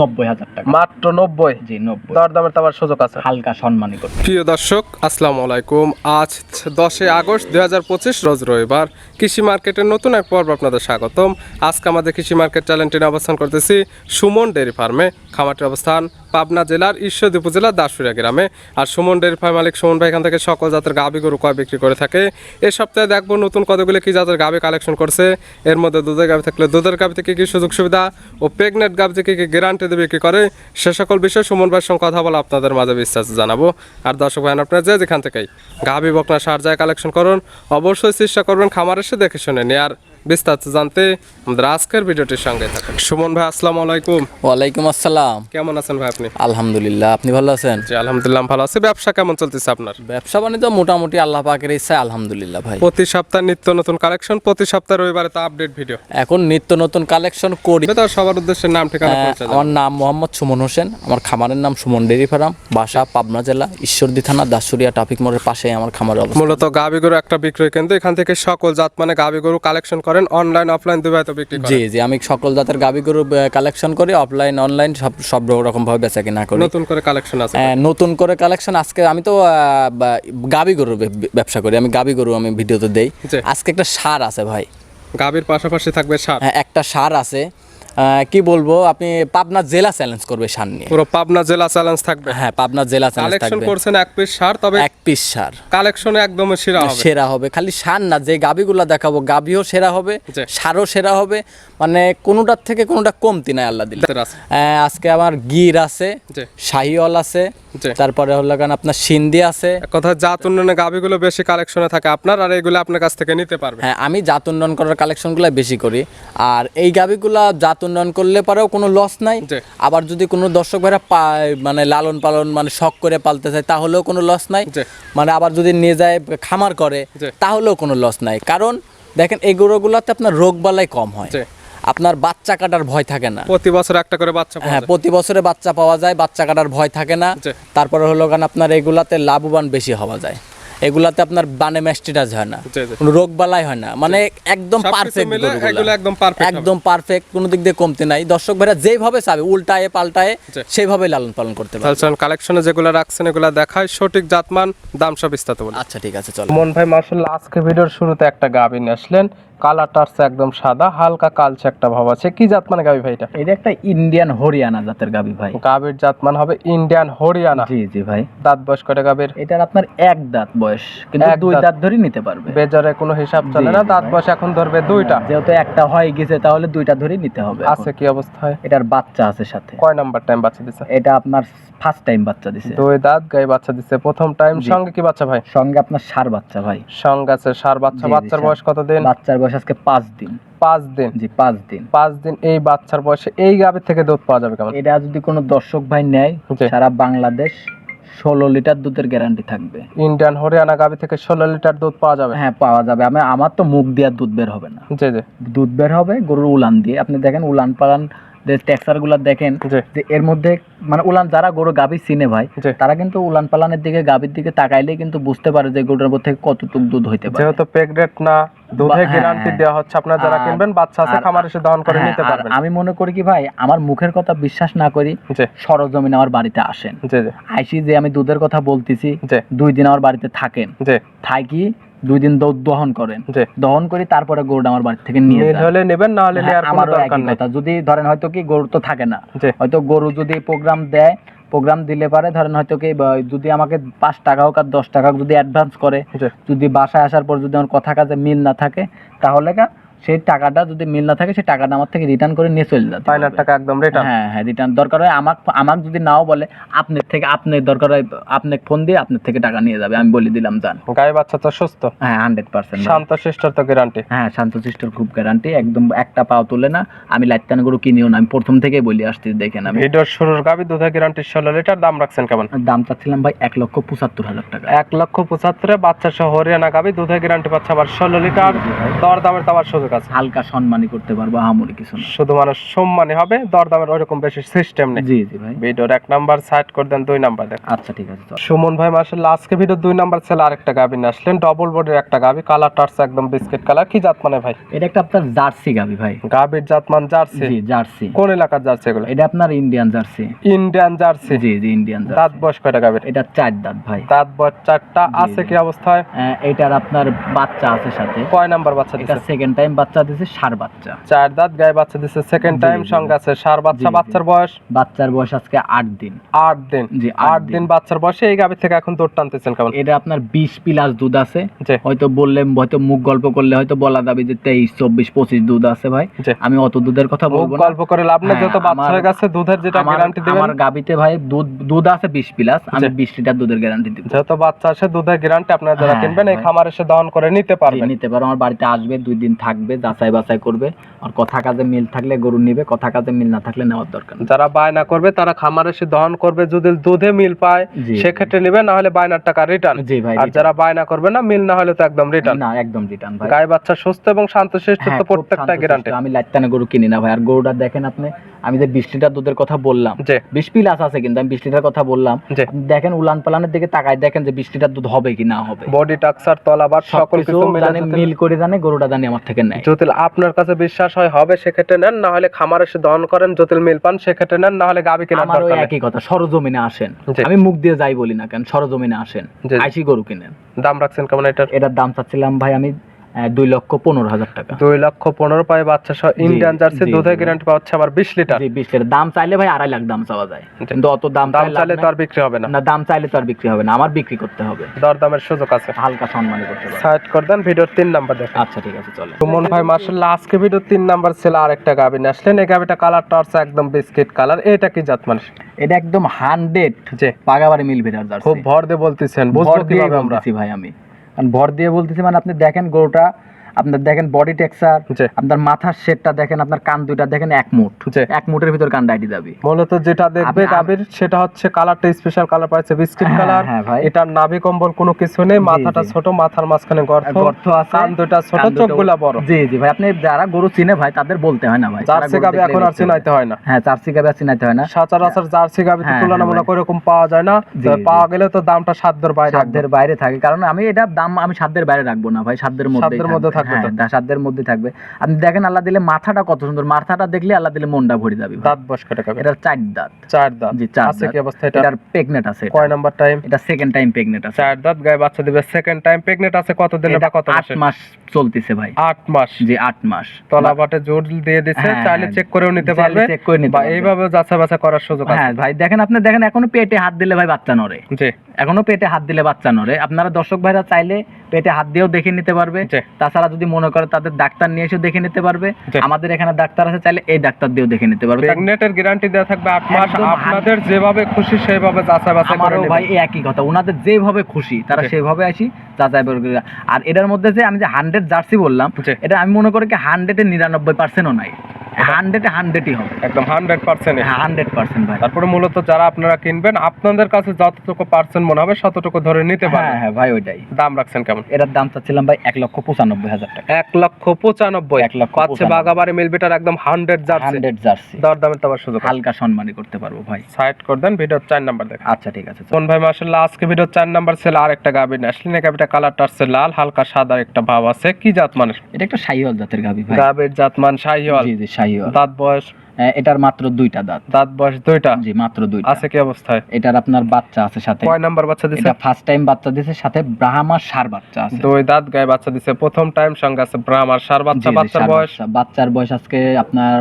নব্বই হাজার টাকা। মাত্র নব্বই? জি নব্বই। দরদামের তো আবার সুযোগ আছে। হালকা সম্মানী করতে প্রিয় দর্শক আসসালামু আলাইকুম। আজ দশই আগস্ট দুই হাজার পঁচিশ রোজ রবিবার। কৃষি মার্কেটের নতুন এক পর্ব আপনাদের স্বাগতম। আজকে আমাদের কৃষি মার্কেট চ্যানেলটি অবস্থান করতেছি সুমন ডেয়ারি ফার্মে। খামারটির অবস্থান পাবনা জেলার ঈশ্বরদী উপজেলার দাসুরিয়া গ্রামে। আর সুমন ডেয়ারি ফার্ম মালিক, সুমন ভাই এখান থেকে সকল জাতের গাভী গরু কয় বিক্রি করে থাকে। এ সপ্তাহে দেখব নতুন কতগুলো কি জাতের গাভী কালেকশন করছে। এর মধ্যে দুধের গাভী থাকলে দুধের গাভী থেকে কি সুযোগ সুবিধা ও প্রেগনেন্ট গাভী থেকে কি গ্যারান্টি দিয়ে বিক্রি করে, সে সকল বিষয়ে সুমন ভাইয়ের সঙ্গে কথা বলে আপনাদের মাঝে বিস্তারিত জানাব। আর দর্শক ভাই আপনারা যে যেখান থেকেই গাভী বকনা সার যায় কালেকশন করুন, অবশ্যই চেষ্টা করবেন খামার এসে দেখে শুনে নিয়ে আর বিস্তারিত জানতে আমাদের আজকের ভিডিওটির সঙ্গে থাকুন। সুমন ভাই আসসালামু আলাইকুম। ওয়ালাইকুম আসসালাম। কেমন আছেন ভাই আপনি? আলহামদুলিল্লাহ আপনি ভালো আছেন? জি আলহামদুলিল্লাহ ভালো আছে। ব্যবসা কেমন চলতেছে আপনার? ব্যবসা বাণিজ্য মোটামুটি আল্লাহ পাকের ইচ্ছায় আলহামদুলিল্লাহ ভাই। প্রতি সপ্তাহ নিত্য নতুন কালেকশন প্রতি সপ্তাহ রবিবারে তো আপডেট ভিডিও এখন নিত্য নতুন কালেকশন করি। তো সবার উদ্দেশ্যে নাম ঠিকানা পৌঁছে আমার নাম মোহাম্মদ সুমন হোসেন আমার খামারের নাম সুমন ডেরি ফার্ম বাসা পাবনা জেলা ঈশ্বরদী থানা দাসুরিয়া ট্রাফিক মোড়ের পাশে আমার অবস্থা। মূলত গাভী গরু একটা বিক্রয় কেন্দ্র এখান থেকে সকল জাত মানে গাভী গরু কালেকশন করেন অনলাইন অফলাইন দুবাই তো বিক্রি জি জি আমি সকল জাতের গাবি গরু কালেকশন করি অফলাইন অনলাইন সব সব রকম ভাবে বেচা কিনা করি। নতুন করে কালেকশন আছে। আহ, নতুন করে কালেকশন আজকে আমি তো গাবি গরুর ব্যবসা করি আমি গাবি গরু আমি ভিডিওতে দেই। আজকে একটা সার আছে ভাই। গাবির পাশাপাশি থাকবে সার। হ্যাঁ একটা সার আছে কি বলব আপনি পাবনা জেলা চ্যালেঞ্জ করবে সার নিয়ে। পুরো পাবনা জেলা চ্যালেঞ্জ থাকবে? হ্যাঁ পাবনা জেলা চ্যালেঞ্জ কালেকশন করছেন এক পিস সার তবে এক পিস সার। কালেকশনে একদম সেরা হবে। সেরা হবে। খালি সার না যে গাবিগুলা দেখাবো গাবিও সেরা হবে সারও সেরা হবে। মানে কোনোটার থেকে কোনোটা কমতি নাই আল্লাহ দিলে। আজকে আমার গির আছে। শাহিওয়াল আছে তারপরে হলো কেন আপনার সিন্ধি আছে। কথা জাত উন্নয়নে গাভীগুলো বেশি কালেকশনে থাকে আপনার আর এগুলো আপনার কাছ থেকে নিতে পারবে। হ্যাঁ আমি জাত উন্নয়ন করার কালেকশনগুলো বেশি করি। আর এই গাবিগুলা জাত উন্নয়ন করলে পরেও কোনো লস নাই। আবার যদি কোনো দর্শক ভাইরা মানে লালন পালন মানে শখ করে পালতে চায় তাহলেও কোনো লস নাই। মানে আবার যদি নিয়ে যায় খামার করে তাহলেও কোনো লস নাই। কারণ দেখেন এই গরুগুলোতে আপনার রোগ বালাই কম হয়। আপনার বাচ্চা কাটার ভয় থাকে না। প্রতি বছর একটা করে বাচ্চা হ্যাঁ প্রতি বছরে বাচ্চা পাওয়া যায় বাচ্চা কাটার ভয় থাকে না। তারপরে হলো কেন আপনার এগুলাতে লাভবান বেশি হওয়া যায়। এগুলাতে আপনার বানে ম্যাস্টিটাস হয় না। কোনো রোগ বালাই হয় না। মানে একদম পারফেক্ট একদম পারফেক্ট একদম পারফেক্ট কোনো দিক দিয়ে কমতে নাই। দর্শক ভাইরা যেভাবে চাবে উল্টায়ে পাল্টায়ে সেভাবে লালন পালন করতে পারে তাহলে কালেকশনে যেগুলো রাখছেন এগুলো দেখায় সঠিক জাতমান দাম সব বিস্তারিত বলি। আচ্ছা ঠিক আছে চলো। মন ভাই মার্শাল্লাহ আজকে ভিডিওর শুরুতে একটা গাভী নিয়ে আসলেন। কালারটা আসছে একদম সাদা হালকা কালচে একটা ভাব আছে। কি জাত মানে গাভী ভাইটা এটা? একটা ইন্ডিয়ান হরিয়ানা জাতের গাবি ভাই। গাভীর জাতমান হবে ইন্ডিয়ান হরিয়ানা। জি জি ভাই। দাঁত বয়স করে গাভীর এটার আপনার এক দাঁত বয়স কিন্তু দুই দাঁত। দাঁত ধরে নিতে পারবে। বেজারে কোনো হিসাব চলে না দাঁত বয়স এখন ধরবে দুইটা। যেহেতু একটা হয়ে গেছে তাহলে দুইটা ধরে নিতে হবে আছে কি অবস্থায়? এটার বাচ্চা আছে সাথে। কয় নাম্বার টাইম বাচ্চা দিছে? এটা আপনার ফার্স্ট টাইম বাচ্চা দিছে। দুই দাঁত গায়ে বাচ্চা দিছে। প্রথম টাইম সঙ্গে কি বাচ্চা ভাই? সঙ্গে আপনার সার বাচ্চা ভাই। সঙ্গে আছে সার বাচ্চা। বাচ্চার। বয়স কতদিন? বাচ্চার বয়স আজকে পাঁচ দিন। পাঁচ দিন। জি পাঁচ দিন। পাঁচ দিন এই বাচ্চার বয়সে এই থেকে দুধ পাওয়া যাবে কেমন? এটা যদি কোনো দর্শক ভাই নেয় সারা বাংলাদেশ ষোলো লিটার দুধের গ্যারান্টি থাকবে। ইন্ডিয়ান হরিয়ানা গাভী থেকে ষোলো লিটার দুধ পাওয়া যাবে? হ্যাঁ পাওয়া যাবে। আমি আমার তো মুখ দিয়ে দুধ বের হবে না। জি জি। দুধ বের হবে গরুর উলান দিয়ে। আপনি দেখেন উলান পালান যে দেখেন যে এর মধ্যে মানে উলান যারা গরু গাভী চিনে ভাই তারা কিন্তু উলান পালানের দিকে গাভীর দিকে তাকাইলে কিন্তু বুঝতে পারে যে গরুটার মধ্যে থেকে কতটুকু দুধ হইতে পারে। যেহেতু প্রেগনেন্ট না দুধে গ্যারান্টি। দেওয়া হচ্ছে আপনারা যারা কিনবেন বাচ্চা আছে খামার এসে দহন করে হ্যাঁ, নিতে পারবেন। আমি মনে করি কি ভাই আমার মুখের কথা বিশ্বাস না করি সরজমিন আমার বাড়িতে আসেন। আইসি যে আমি দুধের কথা বলতেছি দুই দিন আমার বাড়িতে থাকেন। থাকি দুই দিন দহন করেন। দহন করি তারপরে গরুটা আমার বাড়ি থেকে নিয়ে হলে নেবেন না হলে হ্যাঁ, নেই। কথা। যদি ধরেন হয়তো কি গরু তো থাকে না হয়তো গরু যদি প্রোগ্রাম দেয় প্রোগ্রাম দিলে পারে ধরেন হয়তো কি যদি আমাকে পাঁচ টাকা হোক আর দশ টাকা যদি অ্যাডভান্স করে যদি বাসায় আসার পর যদি আমার কথা কাজে মিল না থাকে তাহলে কা সেই টাকাটা যদি মিল না থাকে সেই টাকাটা আমার থেকে রিটার্ন করে নিয়ে চলে যাবে হবে। টাকা একদম রিটার্ন হ্যাঁ হ্যাঁ রিটার্ন দরকার হয় আমাকে আমাকে যদি নাও বলে আপনার থেকে আপনার দরকার হয় আপনাকে ফোন দিয়ে আপনার থেকে টাকা নিয়ে যাবে আমি বলে দিলাম জান। গায়ে বাচ্চা তো সুস্থ। হ্যাঁ হান্ড্রেড পার্সেন্ট শান্ত শিষ্টর তো গ্যারান্টি হ্যাঁ শান্তশিষ্টর খুব গ্যারান্টি একদম একটা পাও তোলে না আমি লাইটান গরু কিনিও না আমি প্রথম থেকেই বলি আসছি দেখেন আমি। ভিডিওর শুরুর গাভী দুধে গ্যারান্টি ষোলো লিটার দাম রাখছেন কেমন? দাম চাচ্ছিলাম ভাই এক লক্ষ পঁচাত্তর হাজার টাকা। এক লক্ষ পঁচাত্তরে বাচ্চা সহ হরিয়ানা গাভী দুধে গ্যারান্টি পাচ্ছে আবার ষোলো লিটার দর দামের তো আবার সুযোগ আছে হালকা সম্মানই করতে পারব আহামরি কিছু না। শুধু মানুষ সম্মানী হবে দরদামের ওইরকম বেশি সিস্টেম নেই। জি জি ভাই। ভিডিওর এক নাম্বার সাইড করে দেন দুই নাম্বার দেন। আচ্ছা ঠিক আছে সুমন ভাই মার্শাল্লাহ আজকে ভিডিও দুই নাম্বার ছেলে আরেকটা গাবি নিয়ে আসলেন ডবল বডির একটা গাবি কালার টার্স একদম বিস্কিট কালার কি জাত মানে ভাই? এটা একটা আপনার জার্সি গাবি ভাই। গাবির জাত মান জার্সি? জি জার্সি। কোন এলাকার জার্সি এগুলো? এটা আপনার ইন্ডিয়ান জার্সি। Indian jersey? জি জি ইন্ডিয়ান দাঁত জার্সি বয়স কয়টা গাবির? এটা চার দাঁত ভাই। দাঁত বয়স চারটা আছে কি অবস্থায়? আহ, এটার আপনার বাচ্চা আছে সাথে। কয় নাম্বার বাচ্চা এটা সেকেন্ড টাইম বাচ্চা দিছে সার বাচ্চা। চার দাঁত গায়ে বাচ্চা দিছে সেকেন্ড টাইম। সঙ্গে আছে। সার বাচ্চা। বাচ্চার বয়স? বাচ্চার বয়স আজকে আট দিন। আট দিন। জি আট দিন। বাচ্চার বয়সে এই গাভি থেকে এখন দুধ টানতেছেন কেমন? এটা আপনার বিশ প্লাস দুধ আছে। হয়তো বললে হয়তো মুখ গল্প করলে হয়তো বলা যাবে যে তেইশ চব্বিশ পঁচিশ দুধ আছে ভাই। আমি অত দুধের কথা বলব না। গল্প করে লাভ নেই আমার- হয়ে গেছে দুধের যেটা গ্যারান্টি দিবেন। আমার গাবিতে ভাই দুধ দুধ আছে বিশ প্লাস আমি জি। বিশ লিটার দুধের গ্যারান্টি দিব। যেহেতু বাচ্চা আসে দুধের গ্যারান্টি আপনারা যারা হ্যাঁ, কিনবেন এই। খামার এসে দহন করে নিতে পারবেন। নিতে পারো আমার বাড়িতে আসবে দুই দিন থাকবে। যাচাই বাছাই করবে। আর কথা কাজে মিল থাকলে গরু নিবে কথা কাজে মিল না থাকলে নেওয়ার দরকার যারা বায়না করবে তারা খামার এসে দহন করবে যদি দুধে মিল পায় সেক্ষেত্রে নেবে না হলে বায়নার টাকা রিটার্ন জি ভাই আর যারা বায়না করবে না মিল না হলে তো একদম রিটার্ন না একদম রিটার্ন ভাই। বাচ্চা সুস্থ এবং শান্তশিষ্ট হ্যাঁ, তো প্রত্যেকটা গ্যারান্টি আমি লাইটানে গরু কিনি না ভাই। আর গরুটা দেখেন আপনি আমি যে বিশ লিটার দুধের কথা বললাম বিশ প্লাস আছে কিন্তু আমি বিশ লিটার কথা বললাম। দেখেন উলান পালানের দিকে তাকায় দেখেন যে বিশ লিটার দুধ হবে কি না হবে। বডি টাক্সার তলাবার সকল কিছু মিলে করে জানে গরুটা জানি আমার থেকে নেয়। আপনার কাছে বিশ্বাস হয় হবে সেক্ষেত্রে নেন না হলে খামার এসে দহন করেন জটিল মিল পান সেক্ষেত্রে নেন না হলে গাবি কেনার আমার ওই দরকার নেই। একই কথা সরজমিনে আসেন জি। আমি মুখ দিয়ে যাই বলি না কেন সরজমিনে আসেন জি। আইসি গরু কিনেন দাম রাখছেন কেমন এটার এটার দাম চাচ্ছিলাম ভাই আমি দুই লক্ষ পনেরো হাজার টাকা। দুই লক্ষ পনেরো পায় বাচ্চা সহ ইন্ডিয়ান জার্সি দুধের। গ্যারান্টি পাচ্ছে আবার বিশ লিটার। জি বিশ লিটার। দাম চাইলে ভাই আড়াই লাখ দাম চাওয়া যায়। কিন্তু অত দাম দাম চাইলে তো আর বিক্রি হবে না। না দাম চাইলে তো আর বিক্রি হবে না। আমার বিক্রি করতে হবে। দরদামের সুযোগ আছে। হালকা সম্মানই করতে সাইড করে দেন ভিডিওর তিন নাম্বার দেখেন। আচ্ছা ঠিক আছে চলে সুমন ভাই মার্শাল্লাহ আজকে ভিডিও তিন নাম্বার ছিল আরেকটা গাবি নিয়ে আসলেন। এই গাবিটা কালারটা হচ্ছে একদম বিস্কিট কালার এটা কি জাত মানুষ? এটা একদম হান্ড্রেড জি। পাগাবাড়ি মিল ভেটার খুব ভর দিয়ে বলতেছেন। বুঝব কীভাবে আমরা? ভাই আমি। কারণ ভর দিয়ে বলতেছি মানে আপনি দেখেন গরুটা আপনার দেখেন বডি টেক্সচার আপনার মাথার শেডটা দেখেন আপনার কান দুইটা দেখেন এক মুঠ। এক মুঠের ভিতর কান ডাইটি যাবে। মূলত যেটা দেখবে গাবির সেটা হচ্ছে কালারটা স্পেশাল কালার পাচ্ছে বিস্কিট হ্যাঁ, কালার হ্যাঁ। এটার নাভি কম্বল কোনো কিছু নেই মাথাটা ছোট মাথার মাঝখানে গর্ত। গর্ত আছে। কান দুটা ছোট চোখগুলা বড়। জি জি ভাই আপনি যারা গরু চিনে ভাই তাদের বলতে হয় না ভাই জার্সি গাবি এখন আর চিনাইতে হয় না। হ্যাঁ জার্সি গাবি আর চিনাইতে হয় না। সচরাচর জার্সি গাবি হ্যাঁ, তুলনামূলক হ্যাঁ ওরকম পাওয়া যায় না। পাওয়া গেলে তো দামটা সাধ্যের বাইরে সাধ্যের বাইরে থাকে। কারণ আমি এটা দাম আমি সাধ্যের বাইরে রাখব না ভাই সাধ্যের মধ্যে সাধ্যের মধ্যে থাকবে। হ্যাঁ সাধ্যের মধ্যে থাকবে। আপনি দেখেন আল্লাহ দিলে মাথাটা কত সুন্দর। মাথাটা দেখলে আল্লাহ দিলে মনটা ভরে যাবে দাঁত বস কটা গাবি এটার চার দাঁত। চার দাঁত। জি চার আছে কি অবস্থা এটা? এটার প্রেগনেট আছে কয় নাম্বার টাইম এটা সেকেন্ড টাইম প্রেগনেট আছে। চার দাঁত গায়ে বাচ্চা দিবে। সেকেন্ড টাইম প্রেগনেন্ট আছে কত দিনে? এটা কত আট মাসে মাস চলতেছে ভাই। আট মাস। জি আট মাস। তলাবাটে জোর দিয়ে দিছে হ্যাঁ, চাইলে চেক করেও নিতে পারবে। check করে নিতে পারবে। এইভাবে যাচাই বাছাই করার সুযোগ আছে। হ্যাঁ ভাই দেখেন আপনি দেখেন এখনও পেটে হাত দিলে ভাই বাচ্চা নড়ে। জি। এখনও পেটে হাত দিলে বাচ্চা নড়ে। আপনারা দর্শক ভাইরা চাইলে পেটে হাত দিয়েও দেখে নিতে পারবে। তাছাড়া যদি মনে করে তাদের ডাক্তার নিয়ে এসে দেখে নিতে পারবে। আমাদের এখানে ডাক্তার আছে চাইলে এই ডাক্তার দিয়েও দেখে নিতে পারবে। প্রেগনেন্টের গ্যারান্টি দেওয়া থাকবে আট মাস আপনাদের যেভাবে খুশি সেভাবে যাচাই বাছাই করে আমারও ভাই একই কথা ওনাদের যেভাবে খুশি তারা সেভাবে আসি যাচাই করে। আর এটার মধ্যে যে আমি যে হান্ড্রেড জার্সি বললাম। এটা আমি মনে করি কি হান্ড্রেডে নিরানব্বই পার্সেন্টও নাই। হান্ড্রেডে হান্ড্রেডই হবে। একদম হান্ড্রেড পার্সেন্ট হ্যাঁ হান্ড্রেড পার্সেন্ট ভাই। তারপরে মূলত যারা আপনারা কিনবেন আপনাদের কাছে যতটুকু পার্সেন্ট মনে হবে ততটুকু ধরে নিতে হ্যাঁ পারবেন। হ্যাঁ ভাই ওইটাই। দাম রাখছেন কেমন? এটার দাম চাচ্ছিলাম ভাই এক লক্ষ পঁচানব্বই হাজার টাকা। এক লক্ষ পঁচানব্বই। এক লক্ষ পাচ্ছে মিলবিটার একদম হান্ড্রেড জার্সি। Hundred jersey. দর দামের তো আবার সুযোগ হালকা করতে পারব ভাই। সাইড করে দেন ভিডিওর চার নাম্বার দেখেন। আচ্ছা ঠিক আছে। কোন ভাই মাসাল্লাহ আজকে ভিডিও চার নাম্বার ছিল আর একটা গাবি নিয়ে। আসলেন এই গাবিটা কালারটা আসছে লাল হালকা সাদা একটা ভাব আছে। কি জাত মানের এটা একটা শাহিওয়াল জাতের গাভি ভাই। গাবির জাত মান শাহিওয়াল। জি জি শাহিওয়াল দাঁত বয়স? এটার মাত্র দুইটা দাঁত। দাঁত বয়স দুইটা? জি মাত্র দুইটা। আছে কি অবস্থায় এটার আপনার বাচ্চা আছে সাথে। কয় নাম্বার বাচ্চা দিছে? এটা ফার্স্ট টাইম বাচ্চা দিছে সাথে ব্রাহ্মার সার বাচ্চা আছে। দুই দাঁত গায়ে বাচ্চা দিছে। প্রথম টাইম সঙ্গে আছে ব্রাহ্মার সার বাচ্চা বাচ্চার বয়স? বাচ্চার বয়স আজকে আপনার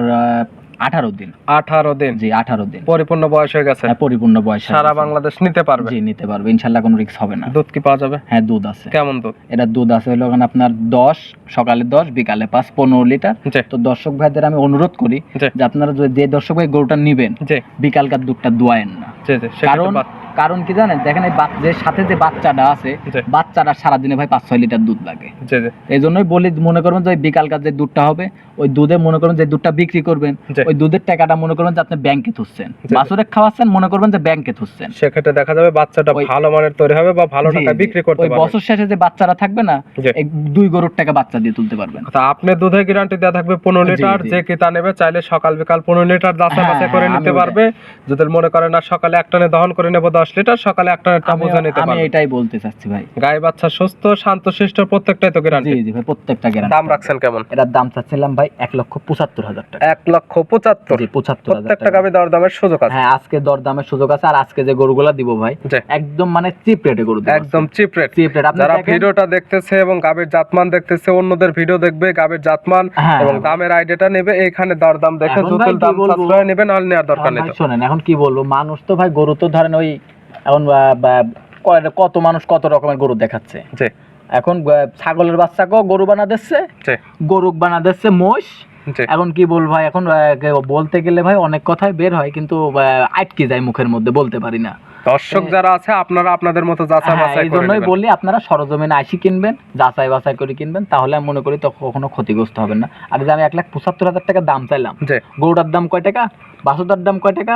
আঠারো দিন। আঠারো দিন? জি আঠারো দিন। পরিপূর্ণ বয়স হয়ে গেছে? হ্যাঁ, পরিপূর্ণ বয়স সারা বাংলাদেশ নিতে পারবে? জি নিতে পারবে। ইনশাল্লাহ কোনো রিস্ক হবে না। দুধ কি পাওয়া যাবে? হ্যাঁ দুধ আছে। কেমন দুধ? এটা দুধ আছে হলো আপনার দশ সকালে দশ বিকালে পাঁচ পনেরো লিটার। তো দর্শক ভাইদের আমি অনুরোধ করি যে আপনারা যদি- যে দর্শক ভাই গরুটা নিবেন বিকালকার দুধটা দোয়ায়েন না। কারণ কারণ কি জানেন? দেখেন এই বাচ- যে সাথে যে বাচ্চাটা আছে। বাচ্চাটা সারাদিনে ভাই পাঁচ ছয় লিটার দুধ লাগে। এই জন্যই বলি মনে করবেন যে ওই বিকালকার যে দুধটা হবে ওই দুধে মনে করবেন যে দুধটা বিক্রি করবেন ওই দুধের টাকাটা মনে করবেন যে আপনি ব্যাংকে থুচ্ছেন। বাছুরে খাওয়াচ্ছেন মনে করবেন যে ব্যাংকে থুচ্ছেন। সেক্ষেত্রে দেখা যাবে বাচ্চাটা ভালো মানের তৈরি হবে বা ভালো টাকা বিক্রি করতে ওই বছর শেষে যে বাচ্চারা থাকবে না। দুই গরুর টাকা বাচ্চা দিয়ে তুলতে পারবেন। তা আপনি দুধের গ্যারান্টি দেওয়া থাকবে পনেরো জি, লিটার যে কিতা নেবে চাইলে সকাল বিকাল পনেরো লিটার যাচাই হ্যাঁ, করে হ্যাঁ, নিতে পারবে। যদি মনে করেন না সকালে এক টানে দহন করে নেব দশ লিটার সকালে এক টানে আমি- বুঝে নিতে আমি পারবে। এটাই বলতে চাচ্ছি ভাই। গায়ে বাচ্চা সুস্থ শান্ত শিষ্ট প্রত্যেকটাই তো গ্যারান্টি জি ভাই প্রত্যেকটা গ্যারান্টি দাম রাখছেন কেমন? এটার দাম চাচ্ছিলাম ভাই এক লক্ষ পঁচাত্তর হাজার টাকা। এক লক্ষ পঁচাত্তর? জি পঁচাত্তর হাজার প্রত্যেকটা টাকা। গাবি দর দামের সুযোগ আছে। হ্যাঁ আজকে দরদামের সুযোগ আছে আর আজকে যে গরুগুলা দিব ভাই একদম মানে চিপ রেটে গরু একদম চিপ রেট চিপ রেট যারা ভিডিওটা দেখতেছে এবং গাবের জাতমান দেখতেছে অন্যদের ভিডিও দেখবে গাবের জাতমান হ্যাঁ। এবং দামের আইডিয়াটা নেবে এখানে দর দাম দেখে কি দাম সাবস্ক্রাইব সাশ্রয় নেবে নাহলে নেওয়ার দরকার নেই শুনেন এখন কি বলব? মানুষ তো ভাই গরু তো ধরেন ওই এখন কত মানুষ কত রকমের গরু দেখাচ্ছে? এখন ছাগলের বাচ্চাকেও গরু বানা দিচ্ছে? গরু বানা দিচ্ছে মোষ এখন কি বল ভাই এখন বলতে গেলে ভাই অনেক কথাই বের হয় কিন্তু আটকে যায় মুখের মধ্যে বলতে পারি না। দর্শক যারা আছে আপনারা আপনাদের মতো যাচাই হ্যাঁ, বাছাই করে জন্যই। বলি আপনারা সরজমিনে আইসি কিনবেন যাচাই বাছাই করে কিনবেন তাহলে আমি মনে করি তো কখনো ক্ষতিগ্রস্ত হবেন না। আর যে আমি এক লাখ পঁচাত্তর হাজার টাকা দাম চাইলাম গরুটার দাম কয় টাকা বাসুটার দাম কয় টাকা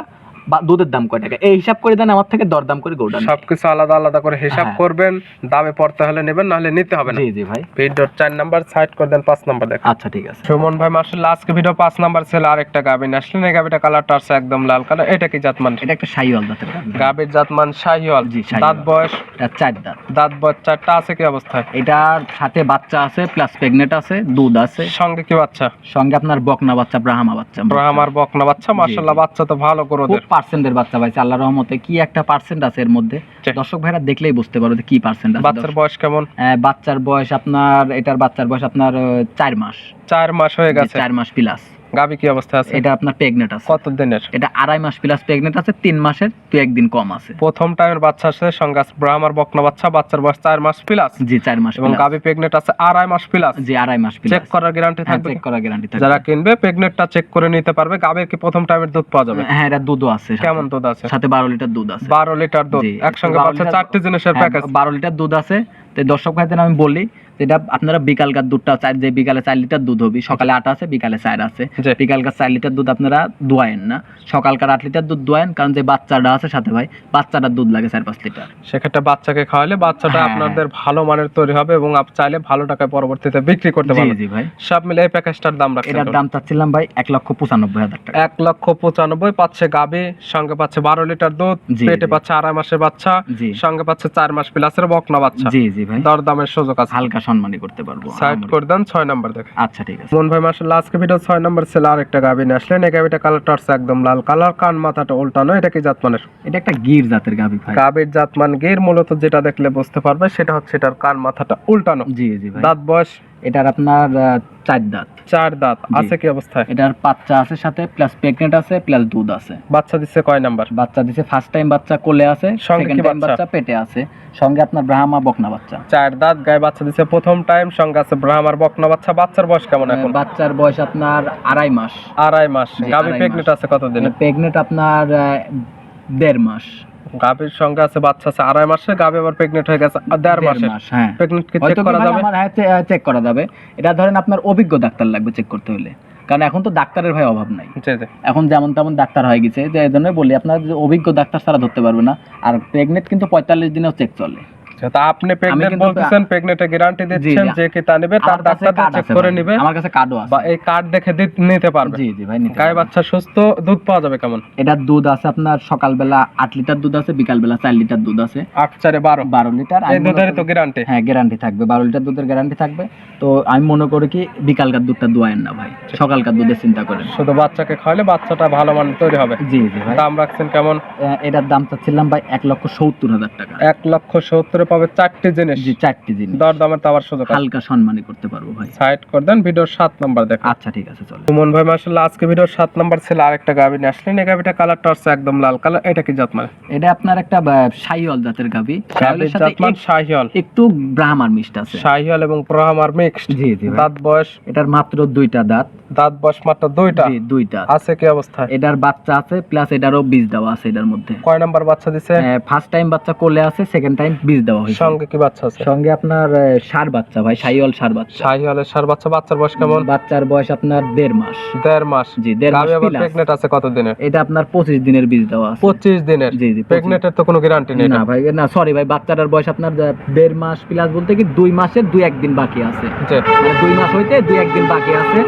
বা দুধের দাম কয় টাকা? এই হিসাব করে দেন আমার থেকে দরদাম করে গরুটা সবকিছু আলাদা আলাদা করে হিসাব হ্যাঁ। করবেন দামে পড়তে হলে নেবেন নাহলে নিতে হবে না। জি জি ভাই। ভিডিওর চার নাম্বার সাইড করে দেন পাঁচ নাম্বার দেখেন। আচ্ছা ঠিক আছে। সুমন ভাই মার্শাল্লাহ আজকে ভিডিও পাঁচ নাম্বার ছিল আরেকটা গাবিন আসলেন এই গাবিটা কালারটা আছে একদম লাল কালার এটা কি জাতমান? এটা একটা শাহিওয়াল দাঁতের গাবির জাতমান শাহিওয়াল। জি, দাঁত বয়স? এটা চার দাঁত। দাঁত বয়স চারটা আছে কি অবস্থায়? এটার সাথে বাচ্চা আছে প্লাস প্রেগনেন্ট আছে দুধ আছে। সঙ্গে কি বাচ্চা? সঙ্গে আপনার বকনা বাচ্চা ব্রাহ্মা বাচ্চা। ব্রাহ্মার বকনা বাচ্চা মার্শাল্লাহ বাচ্চা তো ভালো করে খুব পার্সেন্টের বাচ্চা পাইছে? আল্লাহ রহমতে কি একটা পার্সেন্ট আছে এর মধ্যে? দর্শক ভাইরা দেখলেই বুঝতে পারো যে কি পার্সেন্ট আছে বাচ্চার বয়স কেমন? বাচ্চার বয়স আপনার এটার বাচ্চার বয়স আপনার চার মাস। চার মাস হয়ে গেছে। চার মাস প্লাস গাবি কি অবস্থা আছে? এটা আপনার প্রেগনেন্ট আছে। কত দিনের? এটা আড়াই মাস প্লাস প্রেগনেন্ট আছে তিন মাসের দু একদিন কম আছে। প্রথম টাইমের বাচ্চা আছে সঙ্গে আছে ব্রাহ্মার বকনা বাচ্চা বাচ্চার বয়স চার মাস প্লাস জি চার মাস এবং গাবি প্রেগনেন্ট আছে আড়াই মাস প্লাস জি আড়াই মাস চেক করার গ্যারান্টি থাকবে? চেক করা গ্যারান্টি থাকবে। যারা কিনবে প্রেগনেন্টটা চেক করে নিতে পারবে। গাবির কি প্রথম টাইমের দুধ পাওয়া যাবে? হ্যাঁ এটা দুধও আছে। কেমন দুধ আছে? সাথে বারো লিটার দুধ আছে। বারো লিটার দুধ। একসঙ্গে 12 পাচ্ছে চারটি জিনিসের প্যাকেজ বারো লিটার দুধ আছে তো দর্শক ভাইদের আমি বলি যেটা আপনারা বিকালকার দুধটা চার যে বিকালে চার লিটার দুধ হবে সকালে আট আছে বিকালে চার আছে। বিকালকার চার লিটার দুধ আপনারা দোয়ায়েন না। সকালকার আট লিটার দুধ দোয়ায়েন কারণ যে বাচ্চাটা আছে সাথে ভাই বাচ্চাটার দুধ লাগে চার পাঁচ লিটার। সেক্ষেত্রে বাচ্চাকে খাওয়ালে বাচ্চাটা হ্যাঁ, আপনাদের ভালো মানের তৈরি হবে এবং আপ চাইলে ভালো টাকায় পরবর্তীতে বিক্রি করতে পারবেন। জি ভাই। সব মিলে এই প্যাকেজটার দাম রাখছেন এটার দাম চাচ্ছিলাম ভাই এক লক্ষ পঁচানব্বই হাজার টাকা। এক লক্ষ পঁচানব্বই পাচ্ছে গাবি সঙ্গে পাচ্ছে বারো লিটার দুধ পেটে পাচ্ছে আড়াই মাসের বাচ্চা জি। সঙ্গে পাচ্ছে চার মাস প্লাসের বকনা বাচ্চা। জি জি ভাই। দর দামের সুযোগ আছে হালকা সম্মানই করতে পারব। সাইড করে দেন ছয় নাম্বার দেখে আচ্ছা ঠিক আছে। মন ভাই মাসাল্লাহ আজকে ভিডিও ছয় নম্বর ছিল আরেকটা গাবি নিয়ে আসলেন এই গাবিটা কালারটা হচ্ছে একদম লাল। কালার কান মাথাটা উল্টানো এটা কি জাতমানের? এটা একটা গির জাতের গাভী ভাই। গাবির জাতমান গির মূলত যেটা দেখলে বুঝতে পারবে সেটা হচ্ছে এটার কান মাথাটা উল্টানো। জি জি ভাই। দাঁত বয়স এটার আপনার চার দাঁত। চার দাঁত আছে কি অবস্থায়? এটার বাচ্চা আছে সাথে প্লাস প্রেগনেন্ট আছে প্লাস দুধ আছে। বাচ্চা দিচ্ছে কয় নাম্বার? বাচ্চা দিছে ফার্স্ট টাইম বাচ্চা কোলে আছে সঙ্গে সেকেন্ড টাইম বাচ্চা? পেটে আছে। সঙ্গে আপনার ব্রাহ্মা বকনা বাচ্চা। চার দাঁত গায়ে বাচ্চা দিচ্ছে প্রথম টাইম সঙ্গে আছে ব্রাহ্মার বকনা বাচ্চা। বাচ্চার বয়স কেমন এখন? বাচ্চার বয়স আপনার আড়াই মাস। আড়াই মাস। গাবি প্রেগনেন্ট। আছে কতদিনে? প্রেগনেন্ট আপনার দেড় মাস। গাবির সঙ্গে আছে বাচ্চা আছে আড়াই মাসে গাভী আবার প্রেগনেন্ট হয়ে গেছে দেড় মাসে হ্যাঁ। প্রেগনেন্ট কি চেক করা যাবে? আমার হ্যাঁ চেক করা যাবে। এটা ধরেন আপনার অভিজ্ঞ ডাক্তার লাগবে চেক করতে হলে। কারণ এখন তো ডাক্তারের ভাই অভাব নাই। এখন যেমন তেমন ডাক্তার হয়ে গেছে যে এই জন্যই বলি আপনার যে অভিজ্ঞ ডাক্তার ছাড়া ধরতে পারবে না। আর প্রেগনেন্ট কিন্তু পঁয়তাল্লিশ দিনেও চেক চলে। আচ্ছা, তা আপনি বলতেছেন গ্যারান্টি দিচ্ছেন যে কি তা নেবে? তার ডাক্তার চেক করে। নিবে। আমার কাছে কার্ডও আছে। বা এই কার্ড দেখে নিতে পারবে। জি জি ভাই নিতে গায়ে। বাচ্চা সুস্থ দুধ পাওয়া যাবে কেমন? এটার দুধ আছে আপনার সকালবেলা আট লিটার দুধ আছে বিকালবেলা চার লিটার দুধ আছে। আট চারে বারো। বারো লিটার। এই মনে তো গ্যারান্টি হ্যাঁ গ্যারান্টি থাকবে। বারো লিটার দুধের গ্যারান্টি থাকবে। তো আমি মনে করি কি বিকালকার দুধটা দোয়ায়েন না ভাই। সকালকার দুধের চিন্তা করেন শুধু বাচ্চাকে খাওয়ালে বাচ্চাটা ভালো মানের তৈরি হবে। জি জি ভাই। দাম রাখছেন কেমন? এটার দাম চাচ্ছিলাম ভাই এক লক্ষ সত্তর হাজার টাকা। এক লক্ষ সত্তর পাবে চারটি জিনিস। জি চারটি জিনিস। দর দামের তো আবার সুযোগ হালকা সম্মানই করতে পারব ভাই। সাইড করে দেন ভিডিওর সাত নাম্বার দেখেন আচ্ছা ঠিক আছে চলো। সুমন ভাই আজকে ভিডিওর সাত নাম্বার ছিল আরেকটা গাভি নিয়ে আসলেন। এই গাভিটা কালারটা হচ্ছে একদম লাল কালার এটা কি জাত মানে এটা আপনার একটা সাইওয়াল জাতের গাবি শাহিওয়াল। একটু ব্রাহ্মার মিষ্ট আছে। শাহিওয়াল এবং ব্রাহ্মার মিক্সড জি জি দাঁত বয়স? এটার মাত্র দুইটা দাঁত। দাঁত বয়স মাত্র দুইটা? জি দুইটা। আছে কি অবস্থায়? এটার বাচ্চা আছে প্লাস এটারও বীজ দেওয়া আছে এটার মধ্যে। কয় নাম্বার বাচ্চা দিছে? ফার্স্ট টাইম বাচ্চা কোলে আছে সেকেন্ড টাইম বীজ দেওয়া হয়েছে। সঙ্গে কি বাচ্চা আছে? সঙ্গে আপনার ষাঁড় বাচ্চা ভাই সাইওয়াল ষাঁড় বাচ্চা। শাহিওয়ালের সার বাচ্চা বাচ্চার বয়স কেমন? বাচ্চার বয়স আপনার দেড় মাস। দেড় মাস। জি দেড় মাস। প্রেগনেন্ট আছে কত দিনের এটা আপনার পঁচিশ দিনের বীজ দেওয়া আছে। পঁচিশ দিনের? জি জি প্রেগনেন্টের তো কোনো গ্যারান্টি নেই না ভাই না সরি ভাই বাচ্চাটার বয়স আপনার দেড় মাস প্লাস বলতে কি দুই মাসের দুই একদিন বাকি আছে। মানে দুই মাস হইতে দুই একদিন বাকি আছে।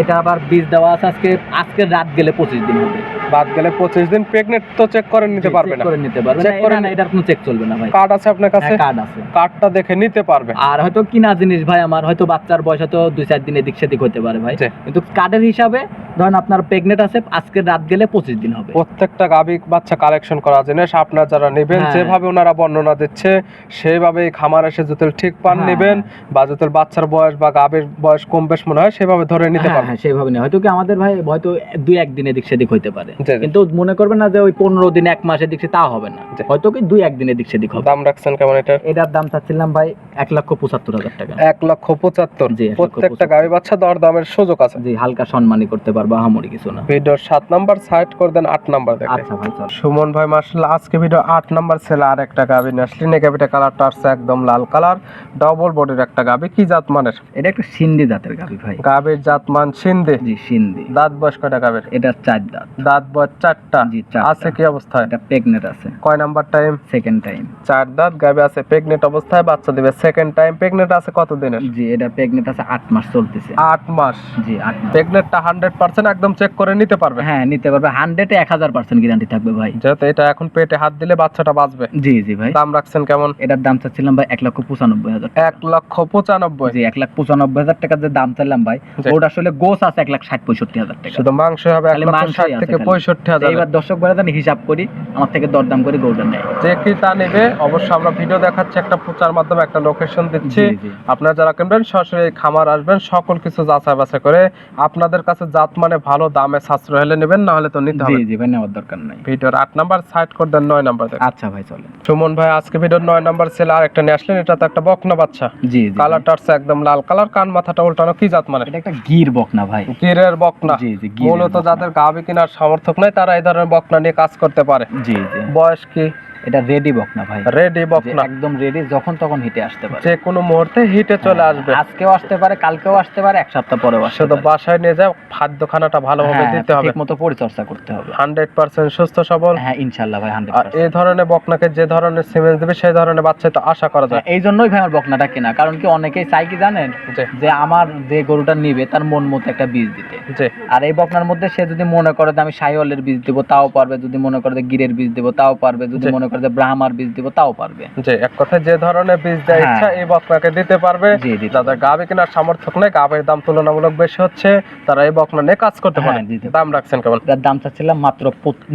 এটা আবার বীজ দেওয়া আছে আজকে আজকে রাত গেলে পঁচিশ দিন হবে। বাদ গেলে পঁচিশ দিন প্রেগনেন্ট তো চেক করে নিতে পারবে না। করে নিতে পারবে না এটা কোনো চেক চলবে না ভাই। কার্ড আছে আপনার কাছে? কার্ড আছে। কার্ডটা দেখে নিতে পারবে। আর হয়তো কিনা জিনিস ভাই আমার হয়তো বাচ্চার বয়স হয়তো দুই চার দিন এদিক সেদিক হতে পারে ভাই। কিন্তু কার্ডের হিসাবে ধরেন আপনার প্রেগনেন্ট আছে আজকে রাত গেলে পঁচিশ দিন হবে। প্রত্যেকটা গাভী বাচ্চা কালেকশন করা জিনিস আপনার যারা নেবেন হ্যাঁ। যেভাবে ওনারা বর্ণনা দিচ্ছে সেইভাবে খামার এসে যদি ঠিক পান হ্যাঁ, নেবেন বা যদি বাচ্চার বয়স বা গাভীর বয়স কম বেশ মনে হয় সেভাবে ধরে নিতে হ্যাঁ, পারবেন। হ্যাঁ সেইভাবে না হয়তো কি আমাদের ভাই হয়তো দুই একদিন এদিক সেদিক হইতে পারে। কিন্তু মনে করবেন না যে ওই পনেরো দিন এক মাস এদিক তা হবে না। হয়তো কি দুই একদিন এদিক সেদিক হবে। দাম রাখছেন কেমন এটা? এটার দাম চাচ্ছিলাম ভাই এক লক্ষ পঁচাত্তর হাজার টাকা। এক লক্ষ পঁচাত্তর। জি, প্রত্যেকটা। গাভী বাচ্চা দর দামের সুযোগ আছে। জি হালকা সম্মানই করতে পারব আহামরি কিছু না। ভিডিওর সাত নাম্বার সাইড করে দেন আট নাম্বার দেখে। আচ্ছা ভাই চল। সুমন ভাই মার্শাল্লাহ আজকে ভিডিও আট নাম্বার ছেলে আর একটা গাভী নিয়ে আসলেন এই গাভীটা কালারটা আসছে একদম লাল কালার ডবল বডির একটা গাভী কি জাত মানের? এটা একটা সিন্ধি জাতের গাবি ভাই। গাভীর জাত মান সিন্ধে? জি সিন্ধি। দাঁত বয়স কয়টা গাভীর এটা চার দাঁত। দাঁত বয়স চারটা। জি। আছে কি অবস্থা এটা প্রেগনেন্ট আছে। কয় নাম্বার টাইম সেকেন্ড টাইম চার দাঁত? গাভী আছে প্রেগনেন্ট অবস্থায় বাচ্চা দিবে। সেকেন্ড টাইম প্রেগনেন্ট আছে কত দিনের জি এটা প্রেগনেন্ট আছে আট মাস চলতেছে। আট মাস। জি আট মাস। প্রেগনেন্টটা হান্ড্রেড পার্সেন্ট একদম চেক করে নিতে পারবে। হ্যাঁ নিতে পারবে। হান্ড্রেডে এক হাজার পার্সেন্ট গ্যারান্টি থাকবে ভাই। যেহেতু এটা এখন পেটে হাত দিলে বাচ্চাটা বাঁচবে। জি জি ভাই। দাম রাখছেন কেমন? এটার দাম চাচ্ছিলাম ভাই এক লক্ষ পঁচানব্বই হাজার এক লক্ষ পঁচানব্বই। জি এক লাখ পঁচানব্বই হাজার টাকার যে দাম চাইলাম ভাই ওটা আসলে গোস আছে এক লাখ ষাট পঁয়ষট্টি হাজার টাকা। শুধু মাংস হবে এক লক্ষ ষাট থেকে খালি। পঁয়ষট্টি হাজার। এইবার দর্শক বেড়া হিসাব করি আমার থেকে দরদাম করে গৌটা নেয় যে কি তা নেবে অবশ্যই আমরা ভিডিও দেখাচ্ছি একটা প্রচার মাধ্যমে একটা লোকেশন দিচ্ছি। জি, জি। আপনারা যারা কিনবেন সরাসরি খামার আসবেন সকল কিছু যাচাই বাছাই করে আপনাদের কাছে জাত মানে ভালো দামে সাশ্রয় হলে নেবেন না হলে তো নিতে হবে। জি ভাই নেওয়ার দরকার নাই। ভিডিওর আট নাম্বার সাইড করে দেন নয় নাম্বার দেখেন। আচ্ছা ভাই চলেন। সুমন ভাই আজকে ভিডিওর নয় নাম্বার ছেলে আর একটা নিয়ে আসলেন এটা তো একটা বকনা বাচ্চা। জি জি। কালারটা হচ্ছে একদম লাল কালার কান মাথাটা উল্টানো কি জাত মানে? এটা একটা গির বক না ভাই। গিরের বকনা। জি জি মূলত বকনা। যাদের গাভী কেনার সামর্থ্য নাই তারা এই ধরনের বকনা নিয়ে কাজ করতে পারে। জি জি। বয়স কি? এটা রেডি বক না ভাই। রেডি যে বকনা একদম রেডি যখন তখন হিটে আসতে পারে। যে কোনো মুহূর্তে হিটে চলে আসবে। আজকেও আসতে পারে কালকেও আসতে পারে এক সপ্তাহ পরেও আসতে শুধু বাসায় নিয়ে যাও খাদ্য খানাটা ভালোভাবে হ্যাঁ, দিতে হবে। ঠিক মতো পরিচর্যা করতে হবে। হান্ড্রেড পার্সেন্ট সুস্থ সবল। হ্যাঁ ভাই হান্ড্রেড আর এই ধরনের বকনাকে যে ধরনের সিমেন্ট দেবে সেই ধরনের বাচ্চা তো আশা করা যায়। এই জন্যই ভাই আমার বকনাটা কেনা। কারণ কি অনেকেই চাই কি জানেন? যে আমার যে গরুটা নিবে তার মন মতো একটা বীজ দিতে। আর এই বকনার মধ্যে সে যদি মনে করে যে আমি সাইওয়ালের বীজ দেবো তাও পারবে। যদি মনে করে যে গিরের বীজ দেবো তাও পারবে। যদি মনে করে যে ব্রাহ্মার বীজ দেবো তাও পারবে। জি এক কথায় যে ধরনের বীজ দেওয়ার হ্যাঁ। ইচ্ছা এই বকনাকে দিতে পারবে। যাদের গাভী কেনার সামর্থ্য নেই গাভীর দাম তুলনামূলক বেশি হচ্ছে। তারা এই বকনা নিয়ে কাজ করতে পারে। হ্যাঁ। দাম রাখছেন কেমন? এটার দাম চাচ্ছিলাম মাত্র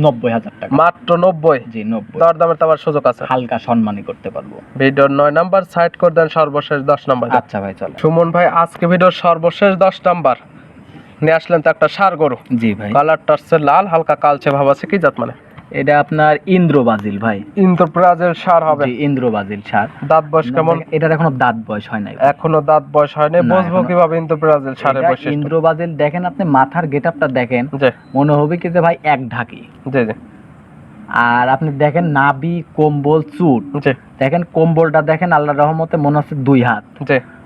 নব্বই হাজার টাকা। মাত্র নব্বই? জি নব্বই। দর দামের তো আবার সুযোগ আছে। হালকা সম্মানই করতে পারব। ভিডিওর নয় নাম্বার সাইড করে দেন সর্বশেষ দশ নাম্বার। আচ্ছা ভাই চলো সুমন ভাই আজকে ভিডিওর সর্বশেষ দশ নাম্বার। নিয়ে আসলেন তো একটা সার গরু। জি ভাই। কালারটা লাল হালকা কালচে ভাব আছে কি জাত মানে? এটা আপনার ইন্দ্র বাজিল ভাই। ইন্দ্রপ্রাজের সার হবে। ইন্দ্র বাজিল সার। দাঁত বয়স কেমন? এটার এখনও দাঁত বয়স হয় নাই এখনও দাঁত বয়স হয়নি না, বুঝব কীভাবে ইন্দ্রপ্রাজের সারে এটা বৈশিষ্ট্য। ইন্দ্র বাজিল দেখেন আপনি মাথার গেটআপটা দেখেন। মনে হবে কি যে ভাই এক ঢাকি। জি জি। আর আপনি দেখেন নাবি কম্বল চুট। দেখেন কম্বলটা দেখেন আল্লাহ রহমতে মনে হচ্ছে দুই হাত।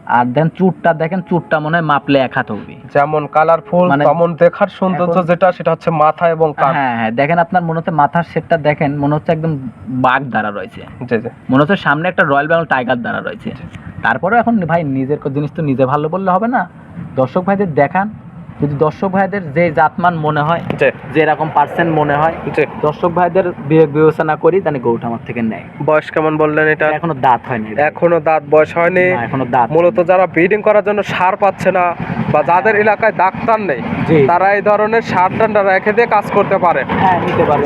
আর দেন চুটটা দেখেন চুটটা মনে হয় মাপলে এক হাত হবে যেমন কালারফুল মানে- তেমন দেখার সৌন্দর্য যেটা সেটা হচ্ছে মাথা এবং কান হ্যাঁ হ্যাঁ দেখেন আপনার মনে হচ্ছে মাথার শেপটা দেখেন মনে হচ্ছে একদম বাঘ দ্বারা রয়েছে। মনে হচ্ছে সামনে একটা রয়্যাল বেঙ্গল টাইগার দ্বারা রয়েছে। তারপরে এখন ভাই নিজের জিনিস তো নিজে ভালো বললে হবে না। দর্শক ভাইদের দেখান যদি দর্শক ভাইদের যে জাতমান মনে হয় যে এরকম পার্সেন্ট মনে হয় দর্শক ভাইদের বিবেচনা করি জানি গরুটা আমার থেকে নেয়। বয়স কেমন বললেন এটা? এখনও দাঁত হয় না এখনও দাঁত বয়স হয়নি? এখনও দাঁত। মূলত যারা ব্রিডিং করার জন্য সার পাচ্ছে না বা যাদের এলাকায় ডাক্তার নেই তারা এই ধরনের সার টান্ডা রেখে দিয়ে কাজ করতে পারে। হ্যাঁ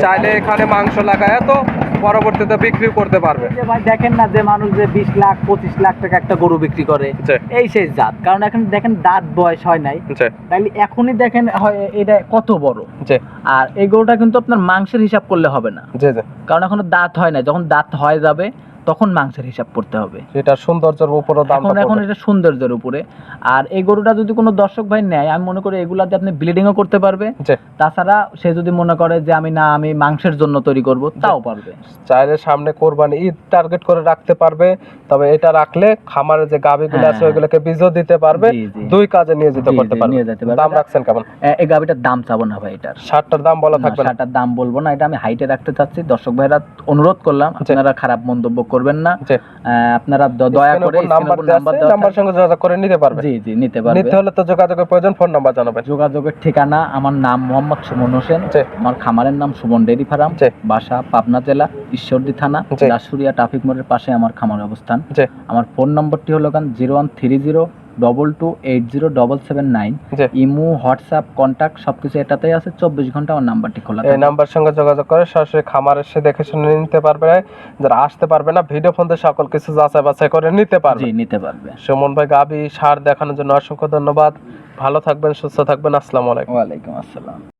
চাইলে এখানে মাংস লাগায় তো পরবর্তীতে বিক্রি করতে পারবে। ভাই দেখেন না যে মানুষ যে বিশ লাখ পঁচিশ লাখ টাকা একটা গরু বিক্রি করে এই সেই জাত। কারণ এখন দেখেন দাঁত বয়স হয় নাই। তাইলে এখনই দেখেন হয় এটা কত বড়? জি। আর এই গরুটা কিন্তু আপনার মাংসের হিসাব করলে হবে না। জি জি। কারণ এখনও দাঁত হয় না যখন দাঁত হয়ে যাবে তখন মাংসের হিসাব করতে হবে। এটা সৌন্দর্যের উপরও দাম এখন এখন এটা সৌন্দর্যের উপরে। আর এই গরুটা যদি কোনো দর্শক ভাই নেয় আমি মনে করি এগুলাতে আপনি ব্লিডিংও করতে পারবে। তাছাড়া সে যদি মনে করে যে আমি না আমি মাংসের জন্য তৈরি করব তাও পারবে। চাইলে সামনে কোরবানি ঈদ টার্গেট করে রাখতে পারবে তবে এটা রাখলে খামারে যে গাভিগুলো আছে হ্যাঁ। ওইগুলোকে বীজও দিতে পারবে। দুই কাজে নিয়ে যেতে করতে পারবে। নিয়ে যেতে পারবে। দাম রাখছেন কেমন? এই গাভিটার দাম চাবো না ভাই এটার। ষাটটার দাম বলা থাকবে না। শাটার দাম বলব না এটা আমি হাইটে রাখতে চাচ্ছি। দর্শক ভাইরা অনুরোধ করলাম আপনারা খারাপ মন্তব্য করবেন না। আপনারা দয়া করে নাম্বার নাম্বার সঙ্গে যোগাযোগ করে নিতে পারবেন জি জি নিতে পারবেন নিতে হলে তো যোগাযোগের প্রয়োজন ফোন নাম্বার জানাবেন। যোগাযোগের ঠিকানা আমার নাম মোহাম্মদ সুমন হোসেন। আমার খামারের নাম সুমন ডেরি ফার্ম। বাসা পাবনা জেলা ঈশ্বরদী থানা রাসুরিয়া দাসুরিয়া ট্রাফিক মোড়ের পাশে আমার খামার অবস্থান। আমার ফোন নম্বরটি হলো গান zero one three zero double two eight zero double seven nine Imo WhatsApp contact সবকিছু এটাতেই আছে। চব্বিশ ঘণ্টা আমার নাম্বারটি খোলা এই। নাম্বার সঙ্গে যোগাযোগ করে সরাসরি খামার এসে দেখে শুনে নিতে পারবে। যারা আসতে পারবে না ভিডিও ফোন দিয়ে সকল কিছু যাচাই বাছাই করে নিতে পারবে। নিতে পারবে। সুমন ভাই গাবি সার দেখানোর জন্য অসংখ্য ধন্যবাদ। ভালো থাকবেন সুস্থ থাকবেন। আসসালামু আলাইকুম। ওয়ালাইকুম আসসালাম।